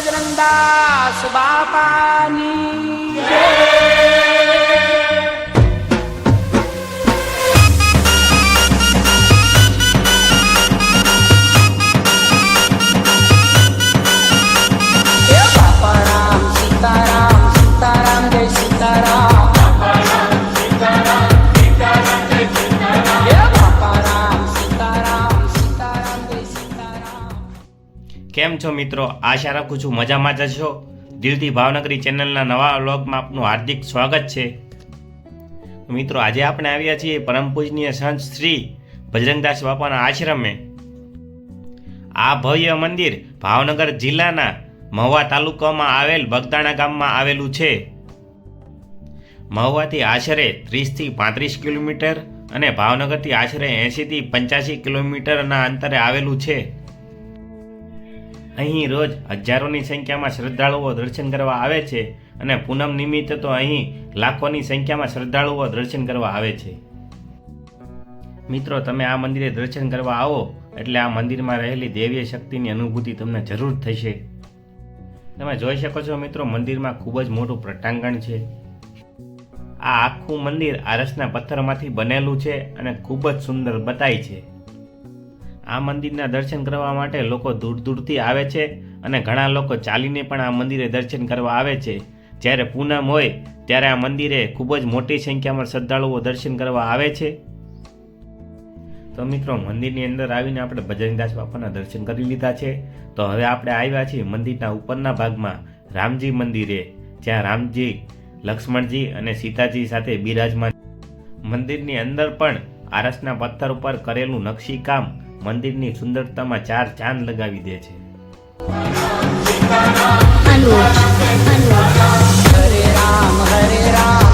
બજરંગદાસ બાપાની કેમ છો મિત્રો? આશા રાખું છું મજામાં જ છો. દિલથી ભાવનગરી ચેનલના નવા વ્લોગમાં આપનું હાર્દિક સ્વાગત છે. મિત્રો, આજે આપણે આવ્યા છીએ પરમ પૂજનીય સંત શ્રી ભજરંગદાસ બાપાના આશ્રમે. આ ભવ્ય મંદિર ભાવનગર જિલ્લાના મહુવા તાલુકામાં આવેલ બગદાણા ગામમાં આવેલું છે. મહુવાથી આશરે ત્રીસથી પાંત્રીસ કિલોમીટર અને ભાવનગરથી આશરે એંશીથી પંચ્યાસી કિલોમીટરના અંતરે આવેલું છે. અહીં રોજ હજારોની સંખ્યામાં શ્રદ્ધાળુઓ દર્શન કરવા આવે છે અને પૂનમ નિમિત્તે તો અહીં લાખોની સંખ્યામાં શ્રદ્ધાળુઓ દર્શન કરવા આવે છે. મિત્રો, તમે આ મંદિરે દર્શન કરવા આવો એટલે આ મંદિરમાં રહેલી દેવીય શક્તિની અનુભૂતિ તમને જરૂર થશે. તમે જોઈ શકો છો મિત્રો, મંદિરમાં ખૂબ જ મોટું પ્રટાંગણ છે. આ આખું મંદિર આરસના પથ્થરમાંથી બનેલું છે અને ખૂબ જ સુંદર બતાય છે. આ મંદિરના દર્શન કરવા માટે લોકો દૂર દૂરથી આવે છે અને ઘણા લોકો ચાલીને પણ આ મંદિરે દર્શન કરવા આવે છે. જ્યારે પૂનમ હોય, ત્યારે આ મંદિરે ખૂબ જ મોટી સંખ્યામાં શ્રદ્ધાળુઓ દર્શન કરવા આવે છે. તો મિત્રો, મંદિરની અંદર આવીને આપણે બજરંગદાસ બાપાના દર્શન કરી લીધા છે. તો હવે આપણે આવ્યા છીએ મંદિરના ઉપરના ભાગમાં, રામજી મંદિરે, જ્યાં રામજી, લક્ષ્મણજી અને સીતાજી સાથે બિરાજમાન મંદિરની અંદર પણ આરસના પથ્થર ઉપર કરેલું નકશીકામ મંદિરની સુંદરતામાં ચાર ચાંદ લગાવી દે છે. હરે રામ હરે રામ.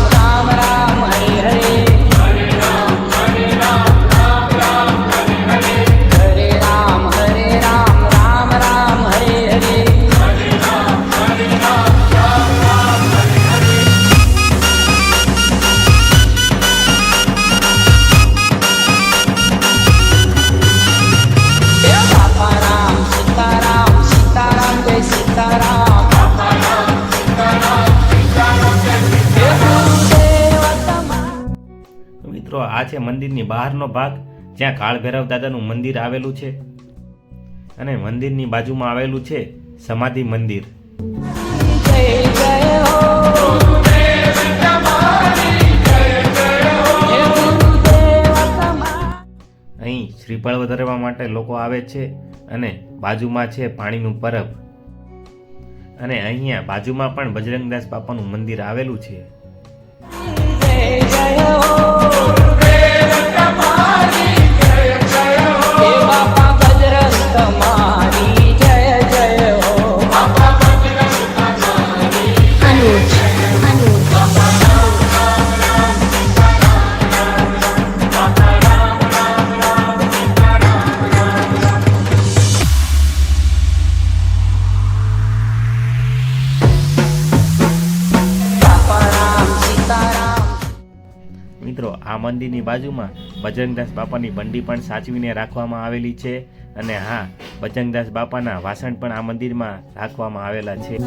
આ મંદિરની બહારનો ભાગ, જ્યાં કાળભૈરવ દાદાનું મંદિર આવેલું છે. અને મંદિરની બાજુમાં આવેલું છે સમાધિ મંદિર. અહીં શ્રીફળ વધારવા માટે લોકો આવે છે અને બાજુમાં છે પાણીનું પરબ. અને અહીંયા બાજુમાં પણ બજરંગદાસ બાપાનું મંદિર આવેલું છે. મિત્રો આ મંદિરની બાજુમાં બજરંગદાસ બાપાની બંડી પણ સાચવીને રાખવામાં આવેલી છે અને હા બજરંગદાસ બાપાના વાસણ પણ આ મંદિરમાં રાખવામાં આવેલા છે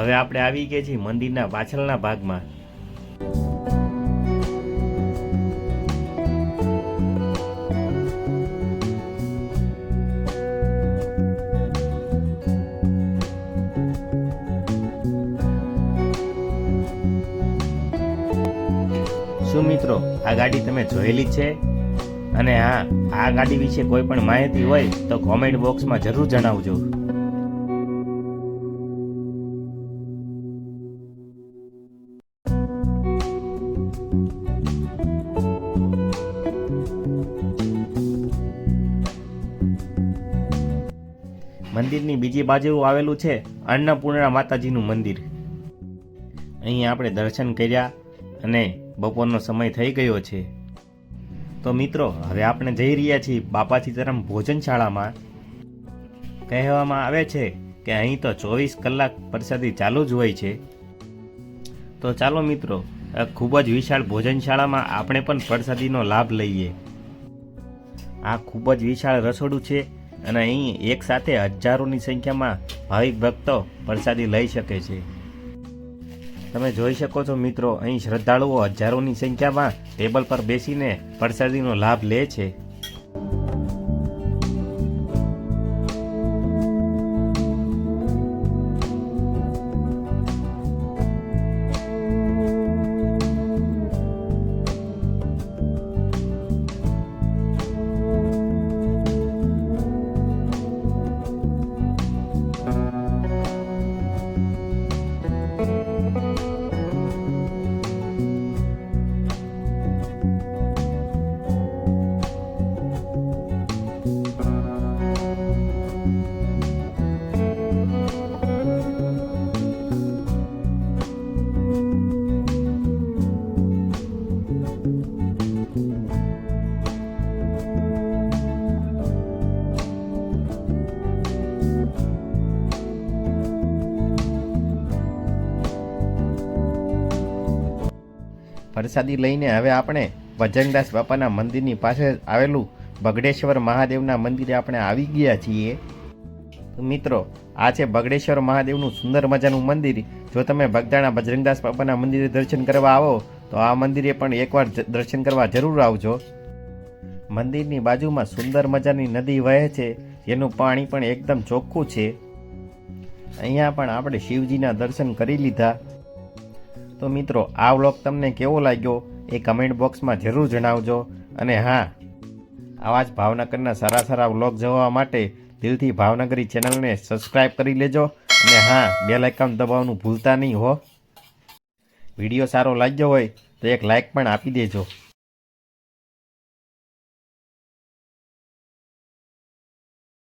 હવે આપણે આવી ગયા છીએ મંદિરના પાછળના ભાગમાં. શું મિત્રો, આ ગાડી તમે જોયેલી છે? અને હા, આ ગાડી વિશે કોઈ પણ માહિતી હોય તો કોમેન્ટ બોક્સમાં જરૂર જણાવજો. મંદિરની બીજી બાજુ આવેલું છે અન્નપૂર્ણા માતાજીનું મંદિર. અહીં આપણે દર્શન કર્યા અને બપોરનો સમય થઈ ગયો છે. તો મિત્રો, હવે આપણે જઈ રહ્યા છીએ બાપા સીતારામ ભોજનશાળામાં. કહેવામાં આવે છે કે અહીં તો ચોવીસ કલાક પ્રસાદી ચાલુ જ હોય છે. તો ચાલો મિત્રો ખૂબ જ વિશાળ ભોજનશાળામાં આપણે પણ પ્રસાદીનો લાભ લઈએ. આ ખૂબ જ વિશાળ રસોડું છે અને અહીં એક સાથે હજારોની સંખ્યામાં ભાવિક ભક્તો પ્રસાદી લઈ શકે છે. તમે જોઈ શકો છો મિત્રો, અહીં શ્રદ્ધાળુઓ હજારોની સંખ્યામાં ટેબલ પર બેસીને પ્રસાદીનો લાભ લે છે. પ્રસાદી લઈને હવે આપણે ભજનદાસ બાપાના મંદિરની પાસે આવેલું બગડેશ્વર મહાદેવના મંદિરે આપણે આવી ગયા છીએ. મિત્રો, આ છે બગડેશ્વર મહાદેવનું સુંદર મજાનું મંદિર. જો તમે બગદાણા બજરંગદાસ બાપાના મંદિરે દર્શન કરવા આવો, તો આ મંદિરે પણ એકવાર દર્શન કરવા જરૂર આવજો. મંદિરની બાજુમાં સુંદર મજાની નદી વહે છે, જેનું પાણી પણ એકદમ ચોખ્ખું છે. અહીંયા પણ આપણે શિવજીના દર્શન કરી લીધા. તો મિત્રો, આ વ્લોગ તમને કેવો લાગ્યો એ કમેન્ટ બોક્સમાં જરૂર જણાવજો. અને હા, આવા જ ભાવનગરના સારા સારા વ્લોગ જોવા માટે દિલથી ભાવનગરી ચેનલને સબસ્ક્રાઈબ કરી લેજો. અને હા બેલ આઇકન દબાવવાનું ભૂલતા નહીં હો. વીડિયો સારો લાગ્યો હોય તો એક લાઇક પણ આપી દેજો.